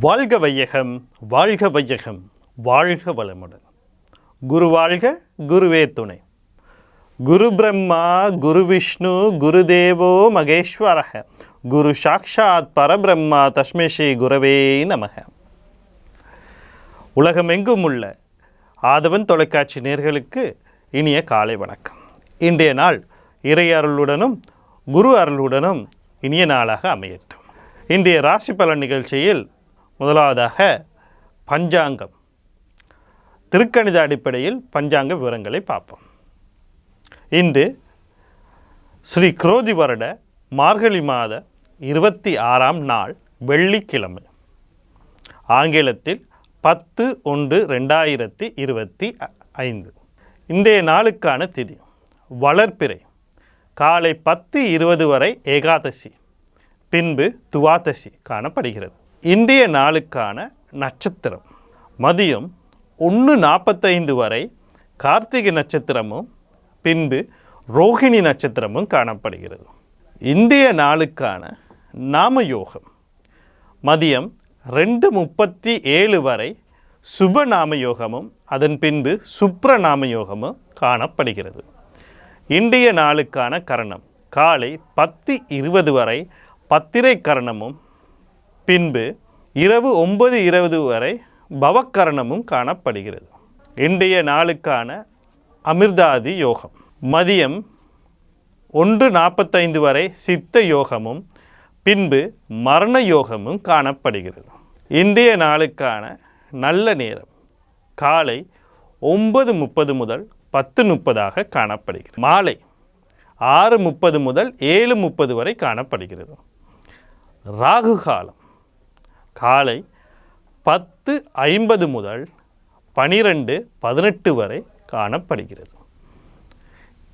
வாழ்க வையகம் வாழ்க வையகம் வாழ்க வளமுடன். குரு வாழ்க குருவே துணை. குரு பிரம்மா குரு விஷ்ணு குரு தேவோ மகேஸ்வரக. குரு சாக்ஷாத் பரபிரம்மா தஸ்மை ஸ்ரீ குரவே நமக. உலகமெங்கும் உள்ள ஆதவன் தொலைக்காட்சி நேர்களுக்கு இனிய காலை வணக்கம். இன்றைய நாள் இறை அருளுடனும் குரு அருளுடனும் இனிய நாளாக அமையட்டும். இன்றைய ராசி பலன் நிகழ்ச்சியில் முதலாவதாக பஞ்சாங்கம். திருக்கணித அடிப்படையில் பஞ்சாங்க விவரங்களை பார்ப்போம். இன்று ஸ்ரீ குரோதி வருட மார்கழி மாத இருபத்தி ஆறாம் நாள் வெள்ளிக்கிழமை. ஆங்கிலத்தில் பத்து ஒன்று ரெண்டாயிரத்தி இருபத்தி ஐந்து. இன்றைய நாளுக்கான திதி. வளர்ப்பிறை காலை பத்து இருபது வரை ஏகாதசி. பின்பு துவாதசி காணப்படுகிறது. இன்றைய நாளுக்கான நட்சத்திரம். மதியம் ஒன்று நாற்பத்தைந்து வரை கார்த்திகை நட்சத்திரமும் பின்பு ரோகிணி நட்சத்திரமும் காணப்படுகிறது. இந்திய நாளுக்கான நாம யோகம் மதியம் ரெண்டு முப்பத்தி ஏழு வரை சுப நாம யோகமும் அதன் பின்பு சுப்ர நாம யோகமும் காணப்படுகிறது. இன்றைய நாளுக்கான கரணம் காலை பத்து இருபது வரை பத்திரை கரணமும் பின்பு இரவு ஒன்பது இருபது வரை பவக்கரணமும் காணப்படுகிறது. இன்றைய நாளுக்கான அமிர்தாதி யோகம். மதியம் ஒன்று நாற்பத்தைந்து வரை சித்த யோகமும் பின்பு மரண யோகமும் காணப்படுகிறது. இன்றைய நாளுக்கான நல்ல நேரம் காலை ஒன்பது முப்பது முதல் பத்து முப்பதாக காணப்படுகிறது. மாலை ஆறு முப்பது முதல் ஏழு முப்பது வரை காணப்படுகிறது. ராகு காலம் காலை பத்து ஐம்பது முதல் பனிரெண்டு பதினெட்டு வரை காணப்படுகிறது.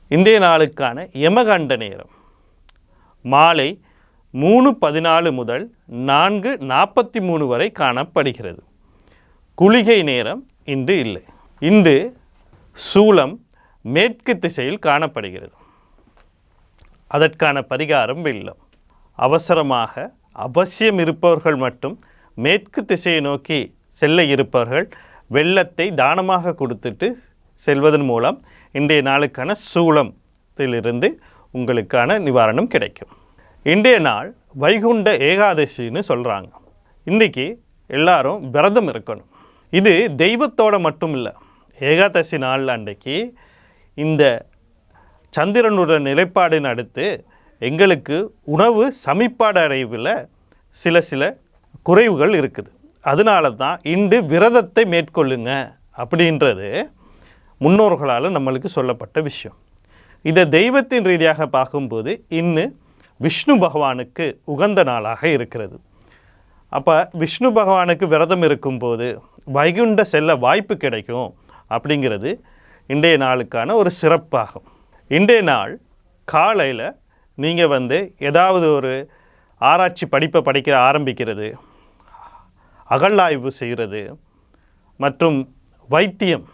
இன்றைய நாளுக்கான யமகண்ட நேரம். மாலை மூணு பதினாலு முதல் நான்கு நாற்பத்தி மூணு வரை காணப்படுகிறது. குளிகை நேரம் இன்று இல்லை. இன்று சூலம் மேற்கு திசையில் காணப்படுகிறது. அதற்கான பரிகாரம் வெள்ளம். அவசரமாக அவசியம் இருப்பவர்கள் மட்டும் மேற்கு திசையை நோக்கி செல்ல இருப்பவர்கள் வெள்ளத்தை தானமாக கொடுத்துட்டு செல்வதன் மூலம் இன்றைய நாளுக்கான சூளத்திலிருந்து உங்களுக்கான நிவாரணம் கிடைக்கும். இன்றைய நாள் வைகுண்ட ஏகாதசின்னு சொல்கிறாங்க இன்றைக்கி எல்லாரும் விரதம் இருக்கணும். இது தெய்வத்தோட மட்டும் இல்லை ஏகாதசி நாள் அன்றைக்கு இந்த சந்திரனுடைய நிலைப்பாடின் அடுத்து எங்களுக்கு உணவு சமிப்பாடு அடைவில் சில சில குறைவுகள் இருக்குது. அதனால தான் இன்று விரதத்தை மேற்கொள்ளுங்க அப்படின்றது முன்னோர்களால் நம்மளுக்கு சொல்லப்பட்ட விஷயம். இதை தெய்வத்தின் ரீதியாக பார்க்கும்போது இன்னு விஷ்ணு பகவானுக்கு உகந்த நாளாக இருக்கிறது. அப்போ விஷ்ணு பகவானுக்கு விரதம் இருக்கும்போது வைகுண்ட செல்ல வாய்ப்பு கிடைக்கும் அப்படிங்கிறது இன்றைய நாளுக்கான ஒரு சிறப்பாகும். இன்றைய நாள் காலையில் நீங்கள் வந்து ஏதாவது ஒரு ஆராய்ச்சி படிப்பை படிக்க ஆரம்பிக்கிறது அகழாய்வு செய்கிறது. மற்றும் வைத்தியம்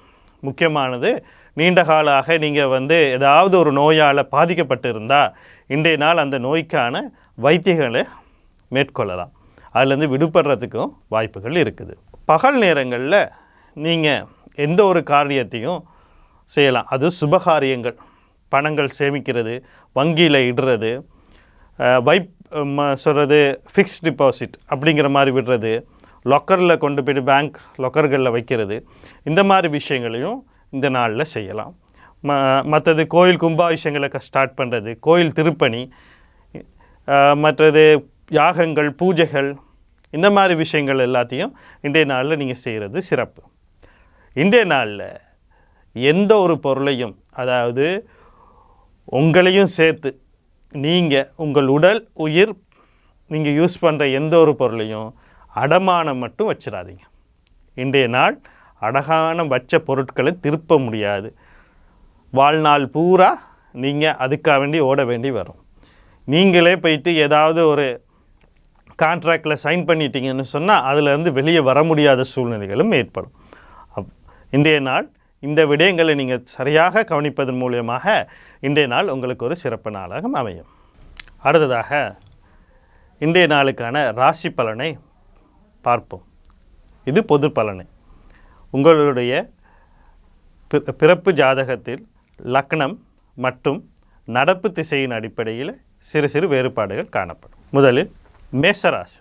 முக்கியமானது. நீண்ட காலாக நீங்கள் வந்து ஏதாவது ஒரு நோயால் பாதிக்கப்பட்டு இருந்தால் இன்றைய நாள் அந்த நோய்க்கான வைத்தியங்களை மேற்கொள்ளலாம். அதுலேருந்து விடுபடுறதுக்கும் வாய்ப்புகள் இருக்குது. பகல் நேரங்களில் நீங்கள் எந்த ஒரு காரியத்தையும் செய்யலாம். அது சுபகாரியங்கள். பணங்கள் சேமிக்கிறது வங்கியில் இடுறது வைப் சொல்கிறது ஃபிக்ஸ்ட் டிபாசிட் அப்படிங்கிற மாதிரி விடுறது லொக்கரில் கொண்டு போய்ட்டு பேங்க் லொக்கர்களில் வைக்கிறது. இந்த மாதிரி விஷயங்களையும் இந்த நாளில் செய்யலாம். ம மற்றது கோயில் கும்பாபிஷேகங்களை ஸ்டார்ட் பண்ணுறது கோயில் திருப்பணி மற்றது யாகங்கள் பூஜைகள் இந்த மாதிரி விஷயங்கள் எல்லாத்தையும் இன்றைய நாளில் நீங்கள் செய்கிறது சிறப்பு. இன்றைய நாளில் எந்த ஒரு பொருளையும் அதாவது உங்களையும் சேர்த்து நீங்கள் உங்கள் உடல் உயிர் நீங்கள் யூஸ் பண்ணுற எந்த ஒரு பொருளையும் அடமானம் மட்டும் வச்சிடாதீங்க இன்றைய நாள் அடகானம் வச்ச பொருட்களை திருப்ப முடியாது. வாழ்நாள் பூரா நீங்கள் அதுக்காக வேண்டி ஓட வேண்டி வரும். நீங்களே போயிட்டு ஏதாவது ஒரு கான்ட்ராக்டில் சைன் பண்ணிட்டீங்கன்னு சொன்னால் அதிலேருந்து வெளியே வர முடியாத சூழ்நிலைகளும் ஏற்படும். அப் இன்றைய நாள் இந்த விடயங்களை நீங்கள் சரியாக கவனிப்பதன் மூலியமாக இன்றைய நாள் உங்களுக்கு ஒரு சிறப்பு நாளாக அமையும். அடுத்ததாக இன்றைய நாளுக்கான ராசி பலனை பார்ப்போம். இது பொது பலனை. உங்களுடைய பிறப்பு ஜாதகத்தில் லக்னம் மற்றும் நடப்பு திசையின் அடிப்படையில் சிறு சிறு வேறுபாடுகள் காணப்படும். முதலில் மேசராசி.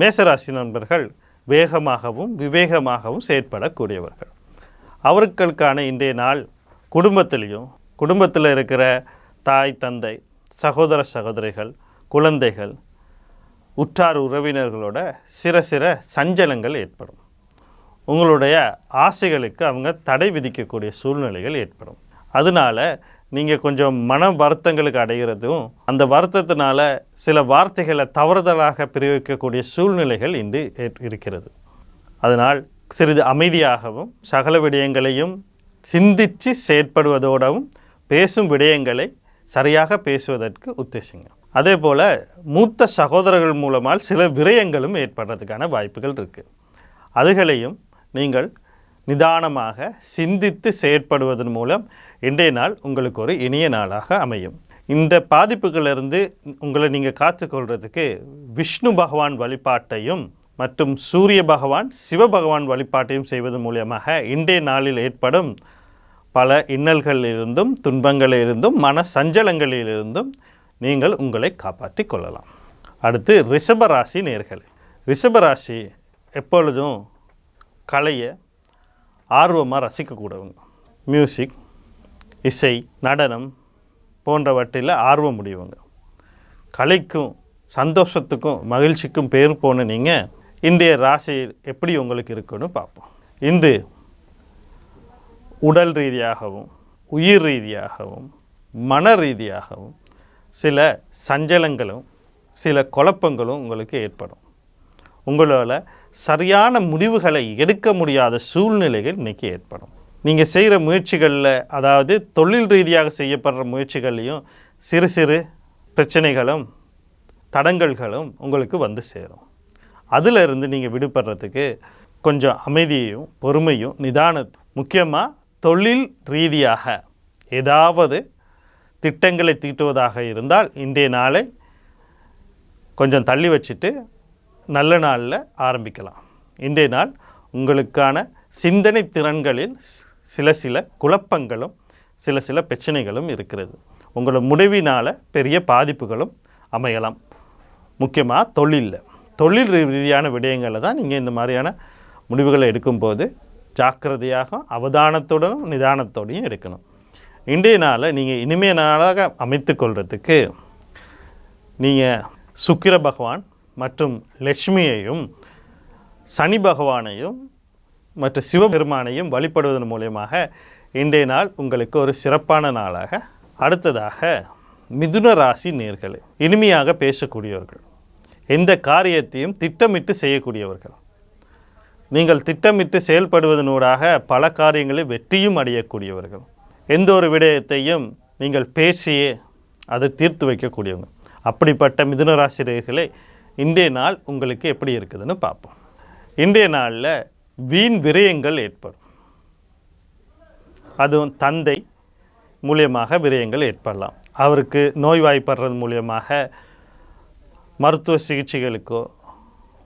மேசராசி நண்பர்கள் வேகமாகவும் விவேகமாகவும் செயற்படக்கூடியவர்கள். அவர்களுக்கான இன்றைய நாள் குடும்பத்திலையும் குடும்பத்தில் இருக்கிற தாய் தந்தை சகோதர சகோதரிகள் குழந்தைகள் உற்றார் உறவினர்களோட சிற சிற சஞ்சலங்கள் ஏற்படும். உங்களுடைய ஆசைகளுக்கு அவங்க தடை விதிக்கக்கூடிய சூழ்நிலைகள் ஏற்படும். அதனால நீங்கள் கொஞ்சம் மன வருத்தங்களுக்கு அடைகிறதும் அந்த வருத்தத்தினால சில வார்த்தைகளை தவறுதலாக பிரயோகிக்கக்கூடிய சூழ்நிலைகள் இன்று ஏற்- இருக்கிறது. அதனால் சிறிது அமைதியாகவும் சகல விடயங்களையும் சிந்தித்து செயற்படுவதோடவும் பேசும் விடயங்களை சரியாக பேசுவதற்கு உத்தேசிங்க அதே போல் மூத்த சகோதரர்கள் மூலமாக சில விரயங்களும் ஏற்படுறதுக்கான வாய்ப்புகள் இருக்குது அதுகளையும் நீங்கள் நிதானமாக சிந்தித்து செயற்படுவதன் மூலம் இன்றைய நாள் உங்களுக்கு ஒரு இனிய நாளாக அமையும். இந்த பாதிப்புகளிலிருந்து உங்களை நீங்கள் காத்துக்கொள்றதுக்கு விஷ்ணு பகவான் வழிபாட்டையும் மற்றும் சூரிய பகவான் சிவபகவான் வழிபாட்டையும் செய்வதன் மூலியமாக இன்றைய நாளில் ஏற்படும் பல இன்னல்களிலிருந்தும் துன்பங்களிலிருந்தும் மன சஞ்சலங்களிலிருந்தும் நீங்கள் உங்களை காப்பாற்றிக் கொள்ளலாம். அடுத்து ரிஷபராசி நேர்கள். ரிஷபராசி எப்பொழுதும் கலையை ஆர்வமாக ரசிக்கக்கூடவங்க மியூசிக் இசை நடனம் போன்றவற்றில் ஆர்வம் உடையவங்க. கலைக்கும் சந்தோஷத்துக்கும் மகிழ்ச்சிக்கும் பேர் போன நீங்கள் இன்றைய ராசி எப்படி உங்களுக்கு இருக்குன்னு பார்ப்போம். இன்று உடல் ரீதியாகவும் உயிர் ரீதியாகவும் மன ரீதியாகவும் சில சஞ்சலங்களும் சில குழப்பங்களும் உங்களுக்கு ஏற்படும். உங்களால் சரியான முடிவுகளை எடுக்க முடியாத சூழ்நிலைகள் இன்றைக்கி ஏற்படும். நீங்கள் செய்கிற முயற்சிகளில் அதாவது தொழில் ரீதியாக செய்யப்படுற முயற்சிகள்லையும் சிறு சிறு பிரச்சனைகளும் தடங்கல்களும் உங்களுக்கு வந்து சேரும். அதிலிருந்து நீங்கள் விடுபடுறதுக்கு கொஞ்சம் அமைதியையும் பொறுமையும் நிதானத்தும் முக்கியமாக தொழில் ரீதியாக ஏதாவது திட்டங்களை தீட்டுவதாக இருந்தால் இன்றைய நாளை கொஞ்சம் தள்ளி வச்சுட்டு நல்ல நாளில் ஆரம்பிக்கலாம். இன்றைய நாள் உங்களுக்கான சிந்தனை திறன்களில் ஸ்- சில சில குழப்பங்களும் சில சில பிரச்சனைகளும் இருக்கிறது. உங்களோட முடிவினால் பெரிய பாதிப்புகளும் அமையலாம். முக்கியமாக தொழிலில். தொழில் ரீதியான விடயங்களில் தான் நீங்கள் இந்த மாதிரியான முடிவுகளை எடுக்கும்போது ஜாக்கிரதையாக அவதானத்துடனும் நிதானத்தோடையும் எடுக்கணும். இன்றைய நாளை நீங்கள் இனிமைய நாளாக அமைத்துக்கொள்கிறதுக்கு நீங்கள் சுக்கிர பகவான் மற்றும் லட்சுமியையும் சனி பகவானையும் மற்ற சிவபெருமானையும் வழிபடுவதன் மூலியமாக இன்றைய நாள் உங்களுக்கு ஒரு சிறப்பான நாளாக அடுத்ததாக மிதுன ராசி நேர்களே இனிமையாக பேசக்கூடியவர்கள் எந்த காரியத்தையும் திட்டமிட்டு செய்யக்கூடியவர்கள். நீங்கள் திட்டமிட்டு செயல்படுவதனூடாக பல காரியங்களில் வெற்றியும் அடையக்கூடியவர்கள். எந்த ஒரு விடயத்தையும் நீங்கள் பேசியே அதை தீர்த்து வைக்கக்கூடியவங்க. அப்படிப்பட்ட மிதுனராசிரியர்களே இன்றைய நாள் உங்களுக்கு எப்படி இருக்குதுன்னு பார்ப்போம். இன்றைய நாளில் வீண் விரயங்கள் ஏற்படும். அதுவும் தந்தை மூலியமாக விரயங்கள் ஏற்படலாம். அவருக்கு நோய்வாய்ப்படுறது மூலியமாக மருத்துவ சிகிச்சைகளுக்கோ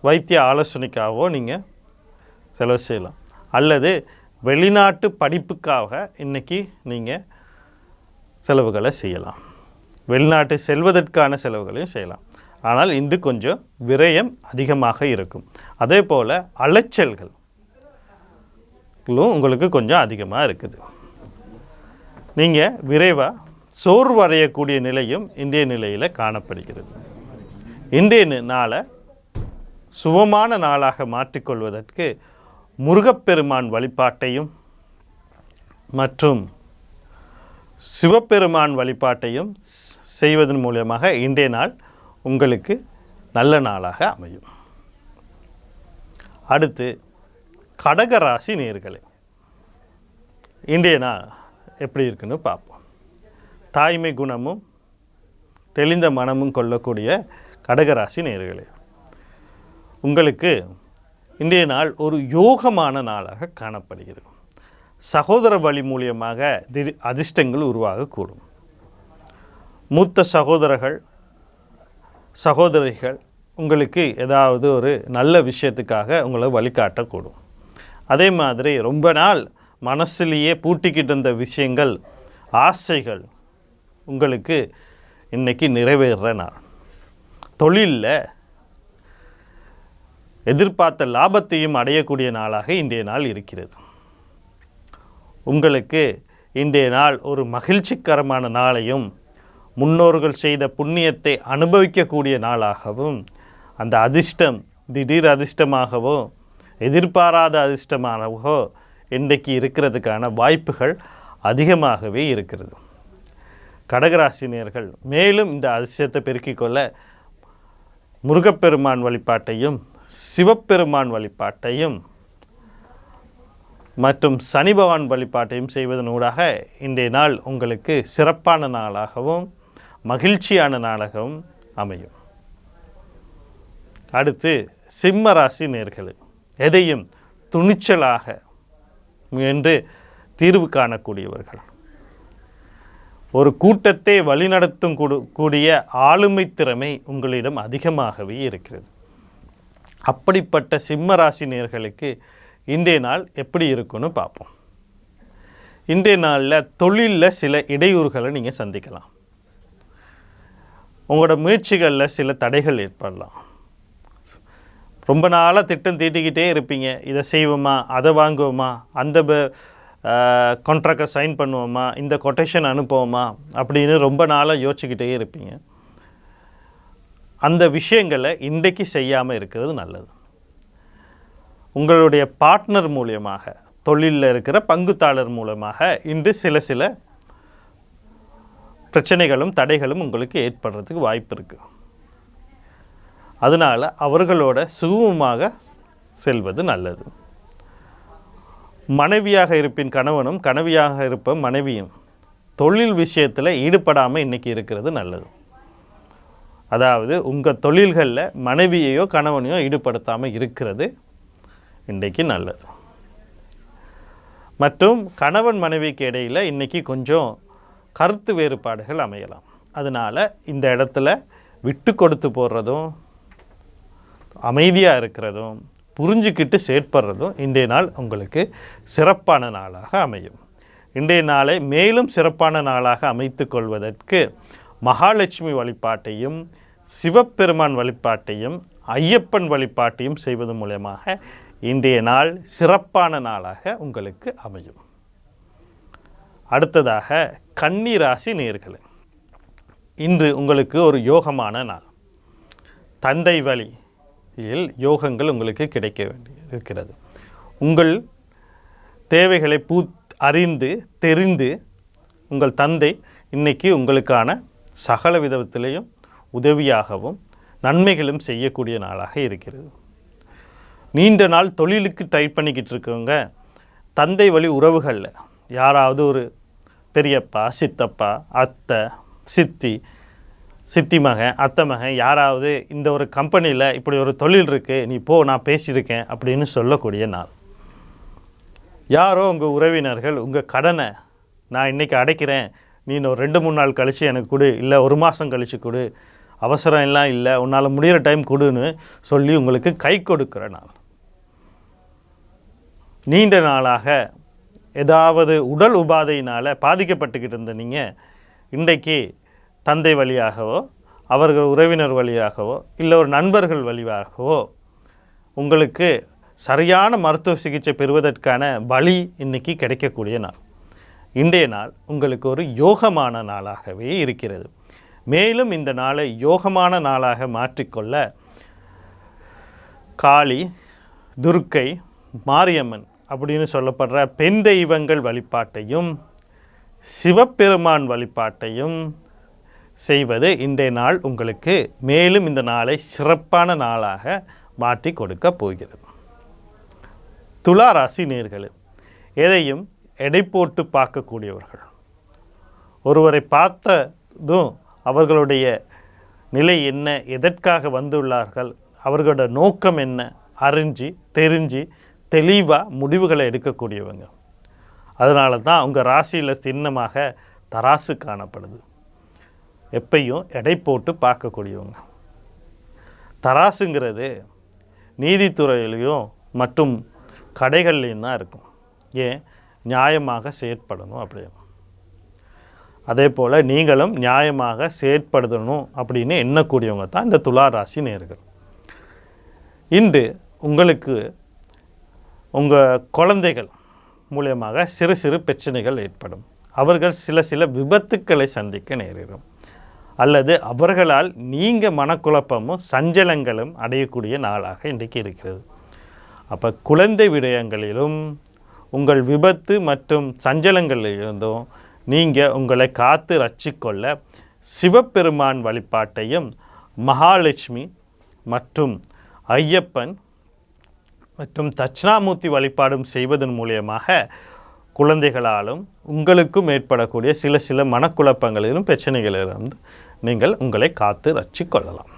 வைத்திய ஆலோசனைக்காகவோ நீங்கள் செலவு செய்யலாம். அல்லது வெளிநாட்டு படிப்புக்காக இன்றைக்கி நீங்கள் செலவுகளை செய்யலாம். வெளிநாட்டு செல்வதற்கான செலவுகளையும் செய்யலாம். ஆனால் இன்று கொஞ்சம் விரயம் அதிகமாக இருக்கும். அதே போல் அலைச்சல்கள் உங்களுக்கு கொஞ்சம் அதிகமாக இருக்குது. நீங்கள் விரைவாக சோர்வடையக்கூடிய நிலையும் இன்றைய நிலையில் காணப்படுகிறது. இன்றைய நாளை சுகமான நாளாக மாற்றிக்கொள்வதற்கு முருகப்பெருமான் வழிபாட்டையும் மற்றும் சிவபெருமான் வழிபாட்டையும் செய்வதன் மூலியமாக இன்றைய நாள் உங்களுக்கு நல்ல நாளாக அமையும். அடுத்து கடகராசி நேர்களே இன்றைய நாள் எப்படி இருக்குன்னு பார்ப்போம். தாய்மை குணமும் தெளிந்த மனமும் கொள்ளக்கூடிய கடகராசி நேர்களே உங்களுக்கு இன்றைய நாள் ஒரு யோகமான நாளாக காணப்படுகிறது. சகோதர வழி மூலியமாக திடீர் அதிர்ஷ்டங்கள் உருவாகக்கூடும். மூத்த சகோதரர்கள் சகோதரிகள் உங்களுக்கு ஏதாவது ஒரு நல்ல விஷயத்துக்காக உங்களை வழிகாட்டக்கூடும். அதே மாதிரி ரொம்ப நாள் மனசுலேயே பூட்டிக்கிட்டு இருந்த விஷயங்கள் ஆசைகள் உங்களுக்கு இன்னைக்கு நிறைவேறுற நாள். தொழிலில் எதிர்பார்த்த லாபத்தையும் அடையக்கூடிய நாளாக இன்றைய நாள் இருக்கிறது. உங்களுக்கு இன்றைய நாள் ஒரு மகிழ்ச்சிகரமான நாளையும் முன்னோர்கள் செய்த புண்ணியத்தை அனுபவிக்கக்கூடிய நாளாகவும் அந்த அதிர்ஷ்டம் திடீர் அதிர்ஷ்டமாகவோ எதிர்பாராத அதிர்ஷ்டமாகவோ இன்றைக்கு இருக்கிறதுக்கான வாய்ப்புகள் அதிகமாகவே இருக்கிறது. கடகராசினியர்கள் மேலும் இந்த அதிர்ஷ்டத்தை பெருக்கிக் கொள்ள முருகப்பெருமான் வழிபாட்டையும் சிவபெருமான் வழிபாட்டையும் மற்றும் சனி பகவான் வழிபாட்டையும் செய்வதனூடாக இன்றைய நாள் உங்களுக்கு சிறப்பான நாளாகவும் மகிழ்ச்சியான நாளாகவும் அமையும். அடுத்து சிம்ம ராசி எதையும் துணிச்சலாக முயன்று தீர்வு காணக்கூடியவர்கள். ஒரு கூட்டத்தை வழிநடத்தும் கூடிய ஆளுமை திறமை உங்களிடம் அதிகமாகவே இருக்கிறது. அப்படிப்பட்ட சிம்ம ராசி நேர்களுக்கு இன்றைய நாள் எப்படி இருக்குன்னு பார்ப்போம். இன்றைய நாளில் தொழிலில் சில இடையூறுகளை நீங்கள் சந்திக்கலாம். உங்களோட முயற்சிகளில் சில தடைகள் ஏற்படலாம். ரொம்ப நாளாக திட்டம் தீட்டிக்கிட்டே இருப்பீங்க. இதை செய்வோமா? அதை வாங்குவோமா? அந்த கான்ட்ராக்டை சைன் பண்ணுவோமா? இந்த கொட்டேஷன் அனுப்புவோமா? அப்படின்னு ரொம்ப நாளாக யோசிச்சுக்கிட்டே இருப்பீங்க. அந்த விஷயங்களை இன்றைக்கு செய்யாமல் இருக்கிறது நல்லது. உங்களுடைய பார்ட்னர் மூலியமாக தொழிலில் இருக்கிற பங்குத்தாளர் மூலமாக இன்று சில சில பிரச்சனைகளும் தடைகளும் உங்களுக்கு ஏற்படுறதுக்கு வாய்ப்பு இருக்குது அதனால் அவர்களோட சுகமமாக செல்வது நல்லது. மனைவியாக இருப்பின் கணவனும் கணவியாக இருப்ப மனைவியும் தொழில் விஷயத்தில் ஈடுபடாமல் இன்றைக்கி இருக்கிறது நல்லது. அதாவது உங்கள் தொழில்களில் மனைவியையோ கணவனையோ ஈடுபடுத்தாமல் இருக்கிறது இன்றைக்கு நல்லது. மற்றும் கணவன் மனைவிக்கு இடையில் இன்றைக்கி கொஞ்சம் கருத்து வேறுபாடுகள் அமையலாம். அதனால் இந்த இடத்துல விட்டு கொடுத்து போடுறதும் அமைதியாக இருக்கிறதும் புரிஞ்சுக்கிட்டு செயற்படுறதும் இன்றைய நாள் உங்களுக்கு சிறப்பான நாளாக அமையும். இன்றைய நாளை மேலும் சிறப்பான நாளாக அமைத்து கொள்வதற்கு மகாலட்சுமி வழிபாட்டையும் சிவபெருமான் வழிபாட்டையும் ஐயப்பன் வழிபாட்டையும் செய்வது மூலயமாக இன்றைய நாள் சிறப்பான நாளாக உங்களுக்கு அமையும். அடுத்ததாக கன்னிராசி நேர்கள் இன்று உங்களுக்கு ஒரு யோகமான நாள். தந்தை வழியில் யோகங்கள் உங்களுக்கு கிடைக்க வேண்டி இருக்கிறது. உங்கள் தேவைகளை பூ அறிந்து தெரிந்து உங்கள் தந்தை இன்னைக்கு உங்களுக்கான சகல விதத்திலையும் உதவியாகவும் நன்மைகளும் செய்யக்கூடிய நாளாக இருக்கிறது. நீண்ட நாள் தொழிலுக்கு ட்ரை பண்ணிக்கிட்டு இருக்கவங்க தந்தை வழி உறவுகளில் யாராவது ஒரு பெரியப்பா சித்தப்பா அத்தை சித்தி சித்தி மகன் அத்தை மகன் யாராவது இந்த ஒரு கம்பெனியில் இப்படி ஒரு தொழில் இருக்குது நீ போ நான் பேசியிருக்கேன் அப்படின்னு சொல்லக்கூடிய நாள். யாரோ உங்கள் உறவினர்கள் உங்கள் கடனை நான் இன்றைக்கி அடைக்கிறேன் நீ இன்னும் ரெண்டு மூணு நாள் கழித்து எனக்கு கொடு இல்லை ஒரு மாதம் கழித்து கொடு. அவசரம் எல்லாம் இல்லை உன்னால் முடிகிற டைம் கொடுன்னு சொல்லி உங்களுக்கு கை கொடுக்குற நாள். நீண்ட நாளாக ஏதாவது உடல் உபாதையினால் பாதிக்கப்பட்டுக்கிட்டு இருந்த நீங்கள் இன்றைக்கு தந்தை வழியாகவோ அவர்கள் உறவினர் வழியாகவோ இல்லை ஒரு நண்பர்கள் வழியாகவோ உங்களுக்கு சரியான மருத்துவ சிகிச்சை பெறுவதற்கான வழி இன்னைக்கு கிடைக்கக்கூடிய நாள். இன்றைய நாள் உங்களுக்கு ஒரு யோகமான நாளாகவே இருக்கிறது. மேலும் இந்த நாளை யோகமான நாளாக மாற்றிக்கொள்ள காளி துர்க்கை மாரியம்மன் அப்படின்னு சொல்லப்படுற பெண் தெய்வங்கள் வழிபாட்டையும் சிவபெருமான் வழிபாட்டையும் செய்வது இன்றைய நாள் உங்களுக்கு மேலும் இந்த நாளை சிறப்பான நாளாக மாற்றி கொடுக்க போகிறது. துலா ராசி நேர்களே எதையும் எடை போட்டு பார்க்கக்கூடியவர்கள். ஒருவரை பார்த்ததும் அவர்களுடைய நிலை என்ன எதற்காக வந்துள்ளார்கள் அவர்களோட நோக்கம் என்ன அறிஞ்சு தெரிஞ்சு தெளிவாக முடிவுகளை எடுக்கக்கூடியவங்க. அதனால தான் உங்கள் ராசியில் சின்னமாக தராசு காணப்படுது. எப்பையும் எடை போட்டு பார்க்கக்கூடியவங்க. தராசுங்கிறது நீதித்துறையிலையும் மற்றும் கடைகள்லையும் தான் இருக்கும். ஏன்? நியாயமாக செயற்படணும் அப்படின்னு. அதே போல் நீங்களும் நியாயமாக செயற்படுத்தணும் அப்படின்னு எண்ணக்கூடியவங்க தான் இந்த துலா ராசி நேர்கள். இன்று உங்களுக்கு உங்கள் குழந்தைகள் மூலியமாக சிறு சிறு பிரச்சனைகள் ஏற்படும். அவர்கள் சில சில விபத்துக்களை சந்திக்க நேரிடும். அல்லது அவர்களால் நீங்கள் மனக்குழப்பமும் சஞ்சலங்களும் அடையக்கூடிய நாளாக இன்றைக்கு இருக்கிறது. அப்போ குழந்தை விடயங்களிலும் உங்கள் விபத்து மற்றும் சஞ்சலங்களிலிருந்தும் நீங்கள் உங்களை காத்து ரச்சிக்கொள்ள சிவபெருமான் வழிபாட்டையும் மகாலட்சுமி மற்றும் ஐயப்பன் மற்றும் தட்சிணாமூர்த்தி வழிபாடும் செய்வதன் மூலியமாக குழந்தைகளாலும் உங்களுக்கும் ஏற்படக்கூடிய சில சில மனக்குழப்பங்களிலும் பிரச்சனைகளிலிருந்து நீங்கள் உங்களை காத்து ரச்சிக்கொள்ளலாம்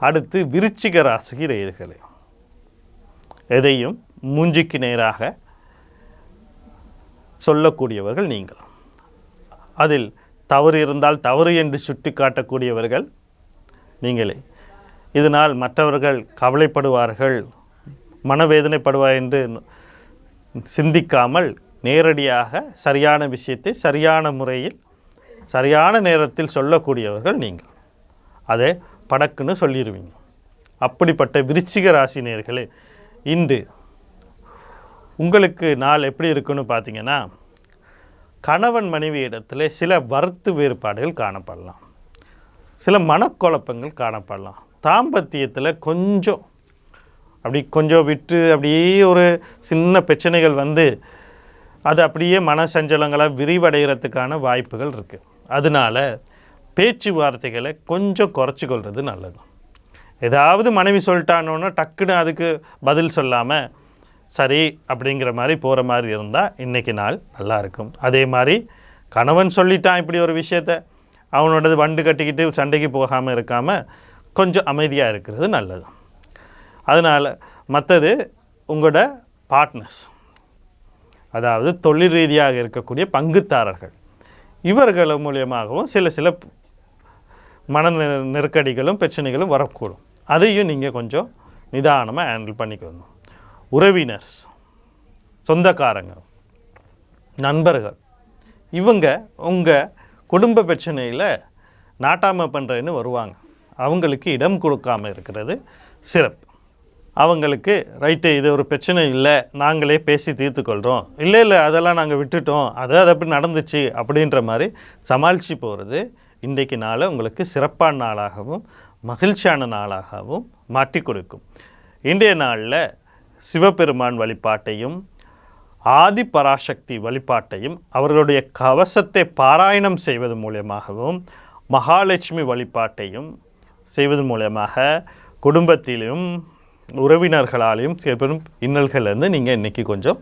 அடுத்து விருச்சிக ராசி எதையும் மூஞ்சிக்கு நேராக சொல்லக்கூடியவர்கள் நீங்கள். அதில் தவறு இருந்தால் தவறு என்று சுட்டி காட்டக்கூடியவர்கள் நீங்களே. இதனால் மற்றவர்கள் கவலைப்படுவார்கள் மனவேதனைப்படுவார் என்று சிந்திக்காமல் நேரடியாக சரியான விஷயத்தை சரியான முறையில் சரியான நேரத்தில் சொல்லக்கூடியவர்கள் நீங்கள். அதை படக்குன்னு சொல்லிடுவீங்க அப்படிப்பட்ட விருச்சிக ராசி நேர்களே இன்று உங்களுக்கு நாள் எப்படி இருக்குன்னு பார்த்தீங்கன்னா கணவன் மனைவி இடத்துல சில வறுத்து வேறுபாடுகள் காணப்படலாம். சில மனக்குழப்பங்கள் காணப்படலாம். தாம்பத்தியத்தில் கொஞ்சம் அப்படி கொஞ்சம் விட்டு அப்படியே ஒரு சின்ன பிரச்சனைகள் வந்து அது அப்படியே மன சஞ்சலங்களாக விரிவடைகிறதுக்கான வாய்ப்புகள் இருக்குது அதனால் பேச்சுவார்த்தைகளை கொஞ்சம் குறைச்சிக்கொள்வது நல்லது. ஏதாவது மனைவி சொல்லிட்டானோன்னா டக்குன்னு அதுக்கு பதில் சொல்லாமல் சரி அப்படிங்கிற மாதிரி போகிற மாதிரி இருந்தால் இன்றைக்கி நாள் நல்லாயிருக்கும் அதே மாதிரி கணவன் சொல்லிட்டான் இப்படி ஒரு விஷயத்த. அவனோடது வண்டு கட்டிக்கிட்டு சண்டைக்கு போகாமல் இருக்காமல் கொஞ்சம் அமைதியாக இருக்கிறது நல்லது. அதனால் மற்றது உங்களோட பார்ட்னர்ஸ் அதாவது தொழில் ரீதியாக இருக்கக்கூடிய பங்குதாரர்கள் இவர்கள் மூலியமாகவும் சில சில மன நெருக்கடிகளும் பிரச்சனைகளும் வரக்கூடும். அதையும் நீங்கள் கொஞ்சம் நிதானமாக ஹேண்டில் பண்ணிக்கணும். உறவினர்ஸ் சொந்தக்காரங்க நண்பர்கள். இவங்க உங்கள் குடும்ப பிரச்சனையில் நாட்டாமல் பண்ணுறேன்னு வருவாங்க. அவங்களுக்கு இடம் கொடுக்காம இருக்கிறது சிறப்பு. அவங்களுக்கு ரைட்டு இது ஒரு பிரச்சனை இல்லை நாங்களே பேசி தீர்த்துக்கொள்கிறோம் இல்லை இல்லை அதெல்லாம் நாங்கள் விட்டுட்டோம் அது அது அப்படி நடந்துச்சு அப்படின்ற மாதிரி சமாளித்து போகிறது இன்றைக்கு நாளை உங்களுக்கு சிறப்பான நாளாகவும் மகிழ்ச்சியான நாளாகவும் மாற்றி கொடுக்கும். இன்றைய நாளில் சிவபெருமான் வழிபாட்டையும் ஆதி பராசக்தி வழிபாட்டையும் அவர்களுடைய கவசத்தை பாராயணம் செய்வது மூலியமாகவும் மகாலட்சுமி வழிபாட்டையும் செய்வது மூலயமாக குடும்பத்திலும் உறவினர்களாலையும் பெரும் இன்னல்கள்லேருந்து நீங்கள் இன்றைக்கி கொஞ்சம்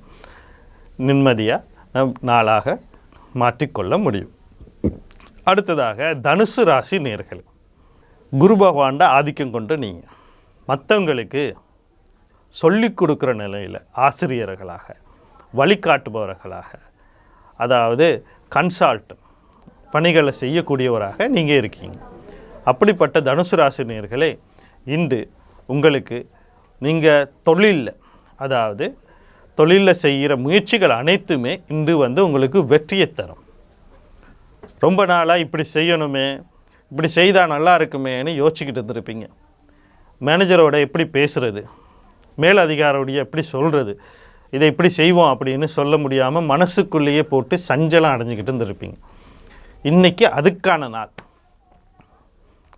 நிம்மதியாக நாளாக மாற்றிக்கொள்ள முடியும். அடுத்ததாக தனுசு ராசி நேர்கள். குரு பகவான்ட ஆதிக்கம் கொண்டு நீங்கள் மற்றவங்களுக்கு சொல்லிக் கொடுக்குற நிலையில் ஆசிரியர்களாக வழிகாட்டுபவர்களாக அதாவது கன்சால்ட் பணிகளை செய்யக்கூடியவராக நீங்கள் இருக்கீங்க. அப்படிப்பட்ட தனுசு ராசினியர்களே இன்று உங்களுக்கு நீங்கள் தொழிலில் அதாவது தொழிலில் செய்கிற முயற்சிகள் அனைத்துமே இன்று வந்து உங்களுக்கு வெற்றியை தரும். ரொம்ப நாளாக இப்படி செய்யணுமே இப்படி செய்தால் நல்லா இருக்குமேன்னு யோசிச்சுக்கிட்டு இருந்திருப்பீங்க. மேனேஜரோட எப்படி பேசுகிறது மேலதிகாரோடைய எப்படி சொல்கிறது இதை இப்படி செய்வோம் அப்படின்னு சொல்ல முடியாமல் மனசுக்குள்ளேயே போட்டு சஞ்சலம் அடைஞ்சிக்கிட்டு இருந்திருப்பீங்க. இன்றைக்கி அதுக்கான நாள்.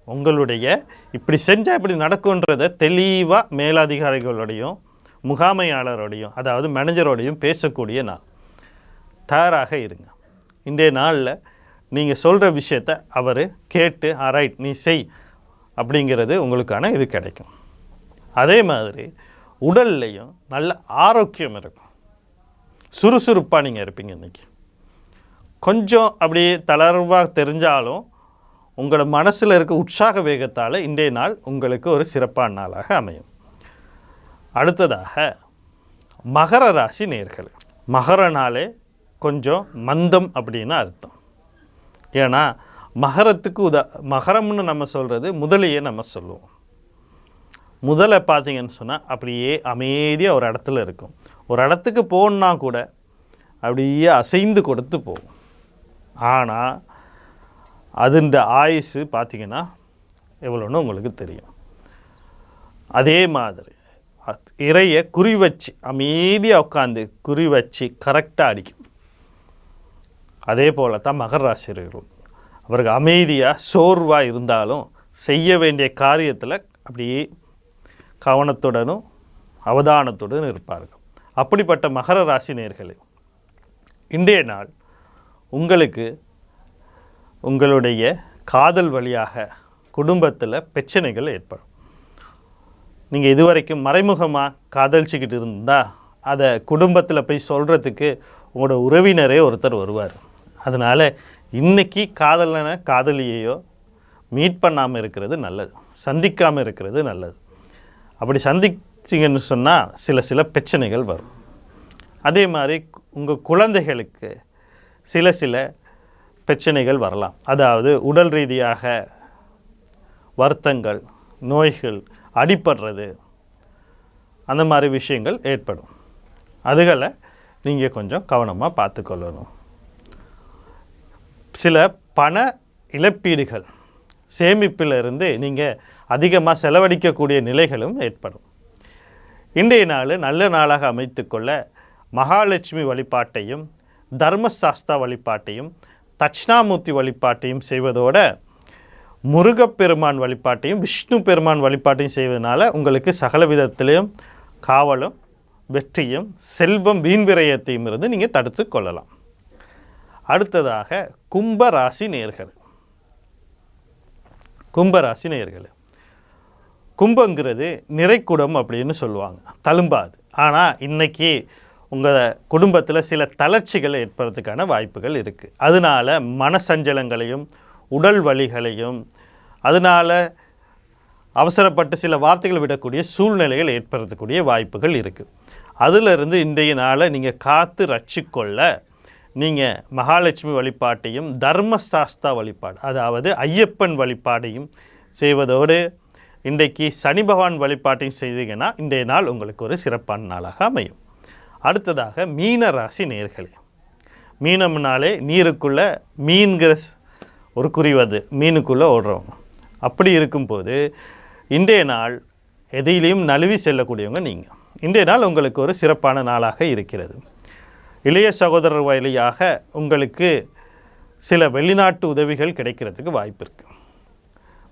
உங்களுடைய இப்படி செஞ்சால் இப்படி நடக்குன்றதை தெளிவாக மேலதிகாரிகளோடையும் முகாமையாளரோடையும் அதாவது மேனேஜரோடையும் பேசக்கூடிய நாள். தயாராக இருங்க. இன்றைய நாளில் நீங்கள் சொல்கிற விஷயத்த அவர் கேட்டு ரைட் நீ செய் அப்படிங்கிறது உங்களுக்கான இது கிடைக்கும். அதே மாதிரி உடல்லையும் நல்ல ஆரோக்கியம் இருக்கும். சுறுசுறுப்பாக நீங்கள் இருப்பீங்க இன்றைக்கி கொஞ்சம் அப்படியே தளர்வாக தெரிஞ்சாலும் உங்களோட மனசில் இருக்க உற்சாக வேகத்தால் இன்றைய நாள் உங்களுக்கு ஒரு சிறப்பான நாளாக அமையும். அடுத்ததாக மகர ராசி நேர்கள். மகரனாலே கொஞ்சம் மந்தம் அப்படின்னு அர்த்தம். ஏன்னா மகரத்துக்கு உதா மகரம்னு நம்ம சொல்கிறது முதலையே நம்ம சொல்லுவோம். முதல்ல பார்த்தீங்கன்னு சொன்னால் அப்படியே அமைதியாக ஒரு இடத்துல இருக்கும். ஒரு இடத்துக்கு போகணுன்னா கூட அப்படியே அசைந்து கொடுத்து போகும். ஆனால் அதுண்ட ஆயுசு பார்த்தீங்கன்னா எவ்வளோன்னு உங்களுக்கு தெரியும். அதே மாதிரி இறையை குறி வச்சு அமைதியாக உட்காந்து குறி வச்சு கரெக்டாக அடிக்கும். அதே போல் தான் மகர ராசிரியர்களும் அவருக்கு அமைதியாக சோர்வாக இருந்தாலும் செய்ய வேண்டிய காரியத்தில் அப்படியே கவனத்துடனும் அவதானத்துடன் இருப்பார்கள். அப்படிப்பட்ட மகர ராசி நேர்களே இன்றைய நாள் உங்களுக்கு உங்களுடைய காதல் வழியாக குடும்பத்தில் பிரச்சனைகள் ஏற்படும். நீங்கள் இதுவரைக்கும் மறைமுகமாக காதலிச்சுக்கிட்டு இருந்தால் அதை குடும்பத்தில் போய் சொல்கிறதுக்கு உங்களோட உறவினரே ஒருத்தர் வருவார். அதனால் இன்னைக்கு காதலனை காதலியையோ மீட் பண்ணாமல் இருக்கிறது நல்லது சந்திக்காமல் இருக்கிறது நல்லது. அப்படி சந்திச்சிங்கன்னு சொன்னால் சில சில பிரச்சனைகள் வரும். அதே மாதிரி உங்கள் குழந்தைகளுக்கு சில சில பிரச்சனைகள் வரலாம். அதாவது உடல் ரீதியாக வருத்தங்கள் நோய்கள் அடிபடுறது அந்த மாதிரி விஷயங்கள் ஏற்படும். அதுகளை நீங்கள் கொஞ்சம் கவனமாக பார்த்துக்கொள்ளணும். சில பண இழப்பீடுகள் சேமிப்பிலிருந்து நீங்கள் அதிகமாக செலவழிக்கக்கூடிய நிலைகளும் ஏற்படும். இன்றைய நாள் நல்ல நாளாக அமைத்துக்கொள்ள மகாலட்சுமி வழிபாட்டையும் தர்மசாஸ்தா வழிபாட்டையும் தட்சிணாமூர்த்தி வழிபாட்டையும் செய்வதோட முருகப்பெருமான் வழிபாட்டையும் விஷ்ணு பெருமான் வழிபாட்டையும் செய்வதனால உங்களுக்கு சகல விதத்திலையும் காவலும் வெற்றியும் செல்வம் வீண்விரயத்தையும் இருந்து நீங்கள் தடுத்து கொள்ளலாம். அடுத்ததாக கும்பராசி நேர்கள். கும்பராசி நேர்கள் கும்பங்கிறது நிறைக்குடம் அப்படின்னு சொல்லுவாங்க. தழும்பாது. ஆனால் இன்றைக்கி உங்கள் குடும்பத்தில் சில தளர்ச்சிகள் ஏற்படுறதுக்கான வாய்ப்புகள் இருக்குது அதனால மனசஞ்சலங்களையும் உடல் வலிகளையும் அதனால அவசரப்பட்டு சில வார்த்தைகள் விடக்கூடிய சூழ்நிலைகள் ஏற்படுறதுக்கூடிய வாய்ப்புகள் இருக்குது அதிலிருந்து இன்றைய நாளை நீங்கள் காத்து ரட்சிக்கொள்ள நீங்கள் மகாலட்சுமி வழிபாட்டையும் தர்மசாஸ்தா வழிபாடு அதாவது ஐயப்பன் வழிபாடையும் செய்வதோடு இன்றைக்கு சனி பகவான் வழிபாட்டையும் செய்தீங்கன்னா இன்றைய நாள் உங்களுக்கு ஒரு சிறப்பான நாளாக அமையும். அடுத்ததாக மீன ராசி நேர்களே. மீனம்னாலே நீருக்குள்ளே மீன்கிற ஒரு குறிவது மீனுக்குள்ளே ஓடுறவங்க. அப்படி இருக்கும்போது இன்றைய நாள் எதையிலையும் நழுவி செல்லக்கூடியவங்க நீங்கள் இன்றைய நாள் உங்களுக்கு ஒரு சிறப்பான நாளாக இருக்கிறது. இளைய சகோதரர் வழியாக உங்களுக்கு சில வெளிநாட்டு உதவிகள் கிடைக்கிறதுக்கு வாய்ப்பு இருக்குது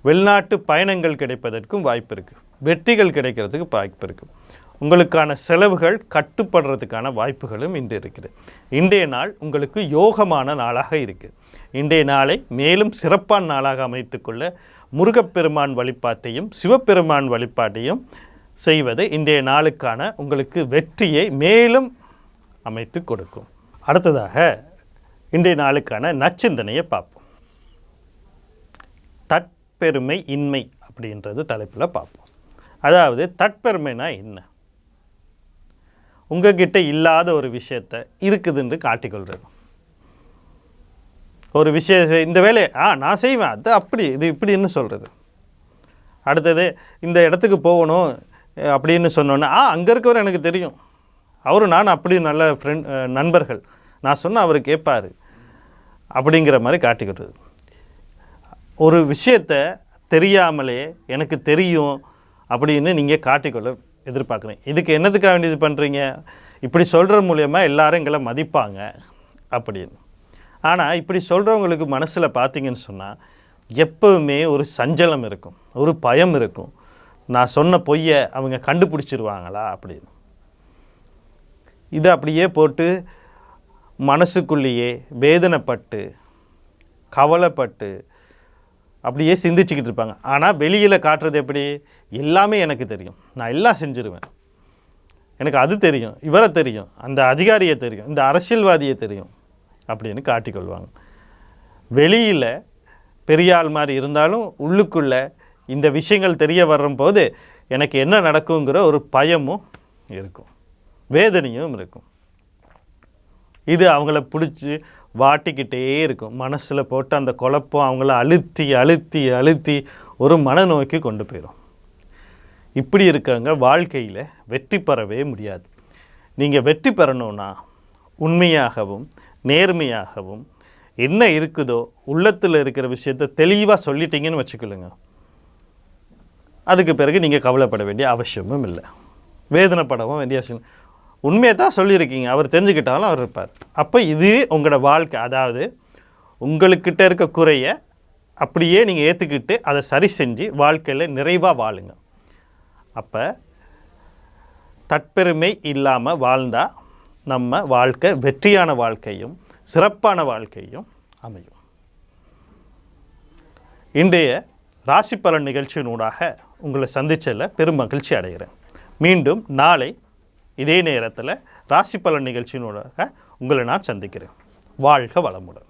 வெளிநாட்டு பயணங்கள் கிடைப்பதற்கும் வாய்ப்பு இருக்குது வெற்றிகள் கிடைக்கிறதுக்கு வாய்ப்பு இருக்குது உங்களுக்கான செலவுகள் கட்டுப்படுறதுக்கான வாய்ப்புகளும் இன்று இருக்குது. இன்றைய நாள் உங்களுக்கு யோகமான நாளாக இருக்குது இன்றைய நாளை மேலும் சிறப்பான நாளாக அமைத்துக்கொள்ள முருகப்பெருமான் வழிபாட்டையும் சிவபெருமான் வழிபாட்டையும் செய்வது இன்றைய நாளுக்கான உங்களுக்கு வெற்றியை மேலும் அமைத்து கொடுக்கும். அடுத்ததாக இன்றைய நாளுக்கான நச்சிந்தனையை பார்ப்போம். தற்பெருமை இன்மை அப்படின்றது தலைப்பில் பார்ப்போம். அதாவது தற்பெருமைனா என்ன? உங்ககிட்ட இல்லாத ஒரு விஷயத்தை இருக்குதுன்னு காட்டிக்கொள்கிறது ஒரு விஷய இந்த வேலையை ஆ நான் செய்வேன் அது அப்படி இது இப்படின்னு சொல்கிறது அடுத்தது இந்த இடத்துக்கு போகணும் அப்படின்னு சொன்னோன்னே ஆ அங்கே இருக்கவர் எனக்கு தெரியும். அவரும் நான் அப்படி நல்ல ஃப்ரெண்ட் நண்பர்கள். நான் சொன்னால் அவர் கேட்பார் அப்படிங்கிற மாதிரி காட்டிக்கிறது ஒரு விஷயத்தை தெரியாமலே எனக்கு தெரியும் அப்படின்னு நீங்கள் காட்டிக்கொள்ள எதிர்பார்க்குறேன். இதுக்கு என்னதுக்காக வேண்டியது பண்ணுறீங்க இப்படி சொல்கிற மூலயமா எல்லாரும் எங்களை மதிப்பாங்க அப்படின்னு. ஆனால் இப்படி சொல்கிறவங்களுக்கு மனசில் பார்த்தீங்கன்னு சொன்னால் எப்போவுமே ஒரு சஞ்சலம் இருக்கும் ஒரு பயம் இருக்கும். நான் சொன்ன பொய்யை அவங்க கண்டுபிடிச்சிருவாங்களா அப்படின்னு. இதை அப்படியே போட்டு மனசுக்குள்ளேயே வேதனைப்பட்டு கவலைப்பட்டு அப்படியே சிந்திச்சுக்கிட்டு இருப்பாங்க. ஆனால் வெளியில் காட்டுறது எப்படி? எல்லாமே எனக்கு தெரியும். நான் எல்லாம் செஞ்சுருவேன். எனக்கு அது தெரியும் இவரை தெரியும் அந்த அதிகாரியை தெரியும் இந்த அரசியல்வாதியை தெரியும் அப்படின்னு காட்டிக்கொள்வாங்க. வெளியில் பெரியாள் மாதிரி இருந்தாலும் உள்ளுக்குள்ளே இந்த விஷயங்கள் தெரிய வரும்போது எனக்கு என்ன நடக்குங்கிற ஒரு பயமும் இருக்கும். வேதனையும் இருக்கும். இது அவங்கள பிடிச்சி வாட்டிக்கிட்டே இருக்கும். மனசில் போட்டு அந்த குழப்பம் அவங்கள அழுத்தி அழுத்தி அழுத்தி ஒரு மனநோய்க்கு கொண்டு போயிடும் இப்படி இருக்கவங்க வாழ்க்கையில் வெற்றி பெறவே முடியாது. நீங்கள் வெற்றி பெறணும்னா உண்மையாகவும் நேர்மையாகவும் என்ன இருக்குதோ உள்ளத்தில் இருக்கிற விஷயத்தை தெளிவாக சொல்லிட்டீங்கன்னு வச்சுக்கொள்ளுங்க. அதுக்கு பிறகு நீங்கள் கவலைப்பட வேண்டிய அவசியமும் இல்லை. வேதனைப்படவும் வேண்டிய அவசியம் உண்மையை தான் சொல்லியிருக்கீங்க. அவர் தெரிஞ்சுக்கிட்டாலும் அவர் இருப்பார். அப்போ இது உங்களோட வாழ்க்கை. அதாவது உங்களுக்கிட்ட இருக்க குறைய அப்படியே நீங்கள் ஏற்றுக்கிட்டு அதை சரி செஞ்சு வாழ்க்கையில் நிறைவாக வாழுங்க. அப்போ தற்பெருமை இல்லாமல் வாழ்ந்தால் நம்ம வாழ்க்கை வெற்றியான வாழ்க்கையும் சிறப்பான வாழ்க்கையும் அமையும். இன்றைய ராசி பலன் நிகழ்ச்சியினூடாக உங்களை சந்தித்ததில் பெரும் மகிழ்ச்சி அடைகிறேன். மீண்டும் நாளை இதே நேரத்தில் ராசி பலன் நிகழ்ச்சியினோட உங்களை நான் சந்திக்கிறேன். வாழ்க வளமுடன்.